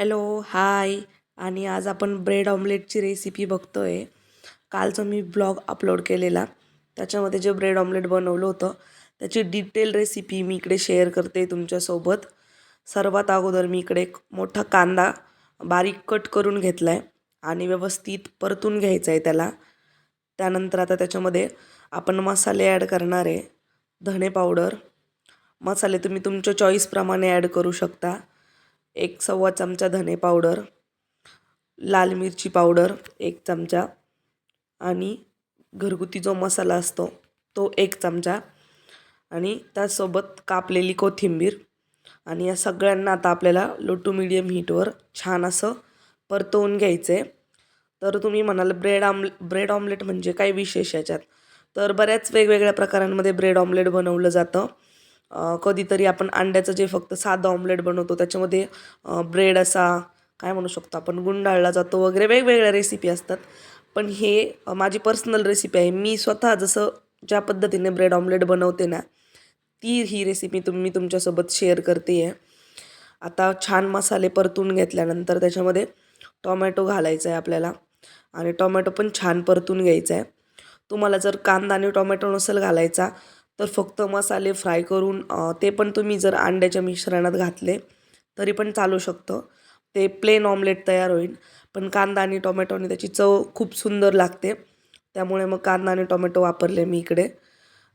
Hello hi. आणि आज आपण ब्रेड ऑमलेटची रेसिपी बघतो आहे कालचा मी ब्लॉग अपलोड केलेला. त्याच्यामध्ये जे ब्रेड ऑमलेट बनवलं होतं त्याची डिटेल रेसिपी मी इकडे शेअर करते तुमच्यासोबत. सर्वात अगोदर मी इकडे एक मोठा कांदा बारीक कट करून घेतला आहे आणि व्यवस्थित परतून घ्यायचा आहे त्याला. त्यानंतर आता त्याच्यामध्ये आपण मसाले ॲड करणार आहे. धणे पावडर. मसाले तुम्ही तुमच्या चॉईसप्रमाणे ॲड करू शकता. एक सव्वा चमचा धने पावडर लाल मिरची पावडर एक चमचा आणि घरगुती जो मसाला असतो तो एक चमचा. आणि त्यासोबत कापलेली कोथिंबीर आणि या सगळ्यांना आता आपल्याला लो टू मिडियम हीटवर छान असं परतवून घ्यायचं आहे तर तुम्ही म्हणाल ब्रेड आम ब्रेड ऑमलेट म्हणजे काय विशेष याच्यात? तर बऱ्याच वेगवेगळ्या प्रकारांमध्ये ब्रेड ऑमलेट बनवलं जातं. कधीतरी आपण अंड्याचं जे फक्त साधं ऑमलेट बनवतो त्याच्यामध्ये ब्रेड असा काय म्हणू शकतो आपण गुंडाळला जातो वगैरे वेगवेगळ्या रेसिपी असतात. पण हे माझी पर्सनल रेसिपी आहे. मी स्वतः जसं ज्या पद्धतीने ब्रेड ऑमलेट बनवते ना ती ही रेसिपी तुम मी तुमच्यासोबत शेअर करते आहे आता छान मसाले परतून घेतल्यानंतर त्याच्यामध्ये टोमॅटो घालायचा आहे आपल्याला आणि टोमॅटो पण छान परतून घ्यायचा आहे तुम्हाला जर कांदा आणि टोमॅटो नसेल घालायचा तर फक्त मसाले फ्राय करून ते पण तुम्ही जर अंड्याच्या मिश्रणात घातले तरी पण चालू शकतं. ते प्लेन ऑमलेट तयार होईल. पण कांदा आणि टोमॅटोने त्याची चव खूप सुंदर लागते. त्यामुळे मग कांदा आणि टोमॅटो वापरले मी इकडे.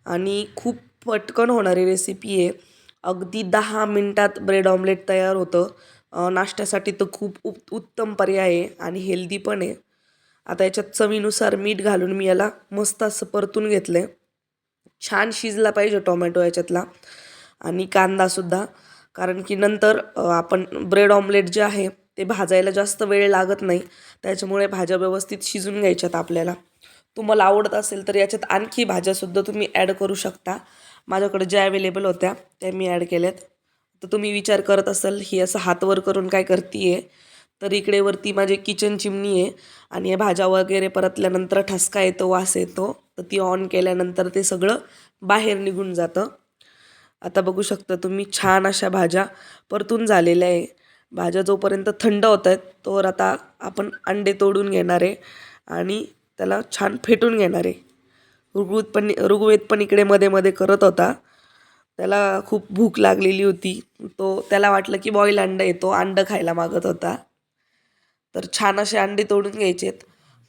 आणि खूप पटकन होणारी रेसिपी आहे. अगदी दहा मिनटात ब्रेड ऑमलेट तयार होतं. नाश्त्यासाठी तर खूप उप उत्तम पर्याय आहे आणि हेल्दी पण आहे. आता याच्यात चवीनुसार मीठ घालून मी याला मस्त असं परतून घेतलं आहे छान शिजला पाहिजे टोमॅटो याच्यातला आणि कांदासुद्धा. कारण की नंतर आपण ब्रेड ऑमलेट जे आहे ते भाजायला जास्त वेळ लागत नाही. त्याच्यामुळे भाज्या व्यवस्थित शिजून घ्यायच्यात आपल्याला. तुम्हाला आवडत असेल तर याच्यात आणखी भाज्यासुद्धा तुम्ही ॲड करू शकता. माझ्याकडे ज्या अवेलेबल होत्या त्या मी ॲड केल्यात. तर तुम्ही विचार करत असाल ही असं हातवर करून काय करते आहे तर इकडे वरती माझी किचन चिमणी आहे आणि या भाज्या वगैरे परतल्यानंतर ठसका येतो वास येतो. तर ती ऑन केल्यानंतर ते सगळं बाहेर निघून जातं. आता बघू शकता तुम्ही छान अशा भाज्या परतून झालेल्या आहे. भाज्या जोपर्यंत थंड होत आहेत तोवर आता आपण अंडे तोडून घेणार आहे आणि त्याला छान फेटून घेणार आहे. ऋग्वेद पण ऋग्वेद पण इकडे मध्ये मध्ये करत होता. त्याला खूप भूक लागलेली होती. तो त्याला वाटलं की बॉईल अंडं येतो अंडं खायला मागत होता. तर छान असे अंडे तोडून घ्यायचेत.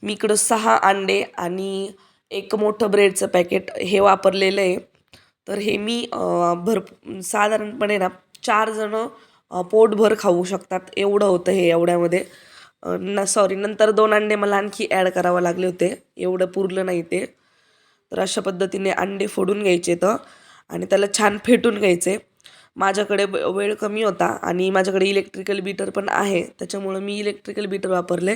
मी इकडं सहा अंडे आणि एक मोठं ब्रेडचं पॅकेट हे वापरलेलं आहे. तर हे मी भर साधारणपणे ना चार जणं पोटभर खाऊ शकतात. एवढं होतं हे एवढ्यामध्ये. न सॉरी नंतर दोन अंडे मला आणखी ॲड करावं लागले होते. एवढं पुरलं नाही ते. तर अशा पद्धतीने अंडे फोडून घ्यायचे तर आणि त्याला छान फेटून घ्यायचे. माझ्याकडे वेळ कमी होता आणि माझ्याकडे इलेक्ट्रिकल बीटर पण आहे त्याच्यामुळं मी इलेक्ट्रिकल बीटर वापरले.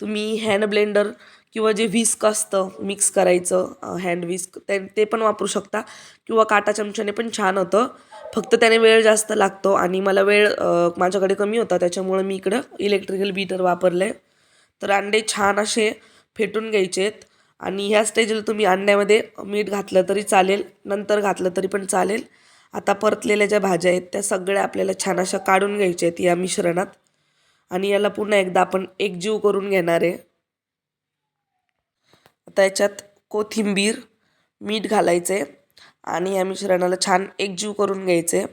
तुम्ही हँड ब्लेंडर किंवा जे व्हिस्क असतं मिक्स करायचं हँड व्हिस्क ते ते पण वापरू शकता. किंवा काटा चमच्याने पण छान होतं. फक्त त्याने वेळ जास्त लागतो आणि मला वेळ माझ्याकडे कमी होता त्याच्यामुळं मी इकडं इलेक्ट्रिकल बीटर वापरले. तर अंडे छान असे फेटून घ्यायचेत आणि ह्या स्टेजला तुम्ही अंड्यामध्ये मीठ घातलं तरी चालेल नंतर घातलं तरी पण चालेल. आता परतलेल्या ज्या भाज्या आहेत त्या सगळ्या आपल्याला छान अशा काढून घ्यायच्या आहेत या मिश्रणात. आणि याला पुन्हा एकदा आपण एकजीव करून घेणार आहे. आता याच्यात कोथिंबीर मीठ घालायचं आहे आणि या मिश्रणाला छान एकजीव करून घ्यायचं आहे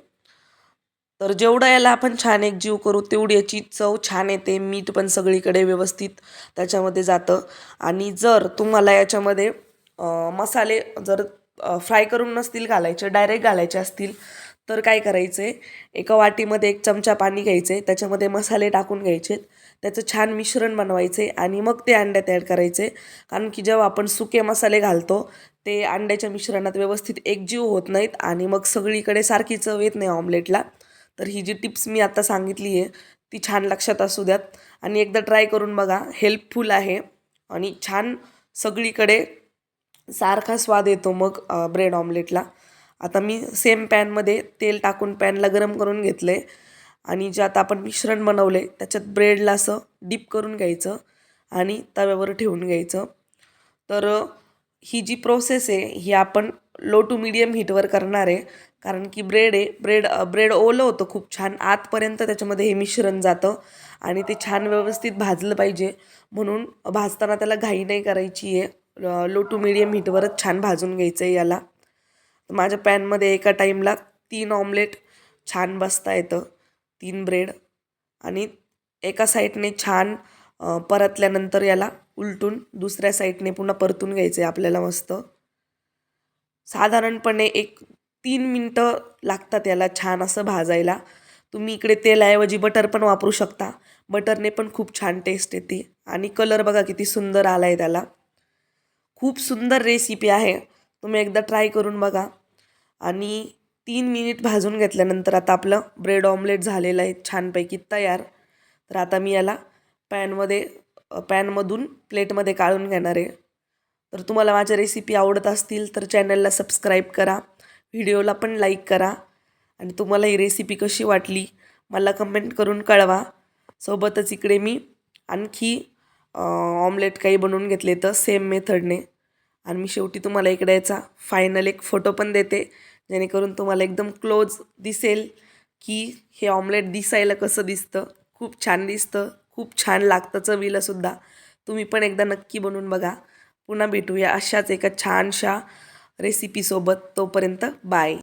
तर जेवढं याला आपण छान एकजीव करू तेवढी याची चव छान येते. मीठ पण सगळीकडे व्यवस्थित त्याच्यामध्ये जातं. आणि जर तुम्हाला याच्यामध्ये मसाले जर फ्राय करून नसतील घालायचे डायरेक्ट घालायचे असतील तर काय करायचं? आहे एका वाटीमध्ये एक चमचा पाणी घ्यायचे त्याच्यामध्ये मसाले टाकून घ्यायचे त्याचं छान मिश्रण बनवायचे आणि मग ते अंड्यात ॲड करायचे. कारण की जेव्हा आपण सुके मसाले घालतो ते अंड्याच्या मिश्रणात व्यवस्थित एकजीव होत नाहीत आणि मग सगळीकडे सारखी चव येत नाही ऑमलेटला तर ही जी टिप्स मी आता सांगितली आहे ती छान लक्षात असू द्यात. आणि एकदा ट्राय करून बघा हेल्पफुल आहे. आणि छान सगळीकडे सारखा स्वाद येतो मग ब्रेड ऑमलेटला आता मी सेम पॅनमध्ये तेल टाकून पॅनला गरम करून घेतलं आहे आणि जे आता आपण मिश्रण बनवलं आहे त्याच्यात ब्रेडला असं डीप करून घ्यायचं आणि तव्यावर ठेवून घ्यायचं. तर ही जी प्रोसेस आहे ही आपण लो टू मिडियम हीटवर करणार आहे. कारण की ब्रेड आहे ब्रेड ब्रेड ओलं होतं खूप छान. आतपर्यंत त्याच्यामध्ये हे मिश्रण जातं आणि ते छान व्यवस्थित भाजलं पाहिजे. म्हणून भाजताना त्याला घाई नाही करायची आहे. लो टू मिडियम हीटवरच छान भाजून घ्यायचं आहे याला. माझ्या पॅनमध्ये एका टाईमला तीन ऑमलेट छान बसता येतं. तीन ब्रेड आणि एका साईडने छान परतल्यानंतर याला उलटून दुसऱ्या साईडने पुन्हा परतून घ्यायचं आहे आपल्याला मस्त. साधारणपणे एक तीन मिनटं लागतात याला छान असं भाजायला. तुम्ही इकडे तेलाऐवजी बटर पण वापरू शकता. बटरने पण खूप छान टेस्ट येते. आणि कलर बघा किती सुंदर आला आहे त्याला. खूप सुंदर रेसिपी आहे. तुम्ही एकदा ट्राय करून बघा. आणि तीन मिनिट भाजून घेतल्यानंतर आता आपलं ब्रेड ऑमलेट झालेलं आहे छानपैकी तयार. तर आता मी याला पॅनमध्ये पॅनमधून प्लेटमध्ये काढून घेणार आहे. तर तुम्हाला माझ्या रेसिपी आवडत असतील तर चॅनलला सबस्क्राईब करा. व्हिडिओला पण लाईक करा. आणि तुम्हाला ही रेसिपी कशी वाटली मला कमेंट करून कळवा. सोबतच इकडे मी आणखी ऑमलेट काही बनवून घेतले तर सेम मेथडने आणि मी शेवटी तुम्हाला इकडे याचा फायनल एक फोटो पण देते जेणेकरून तुम्हाला एकदम क्लोज दिसेल की हे ऑमलेट दिसायला कसं दिसतं. खूप छान दिसतं खूप छान लागतं चवीलासुद्धा तुम्ही पण एकदा नक्की बनवून बघा. पुन्हा भेटूया अशाच एका छानशा रेसिपीसोबत तोपर्यंत बाय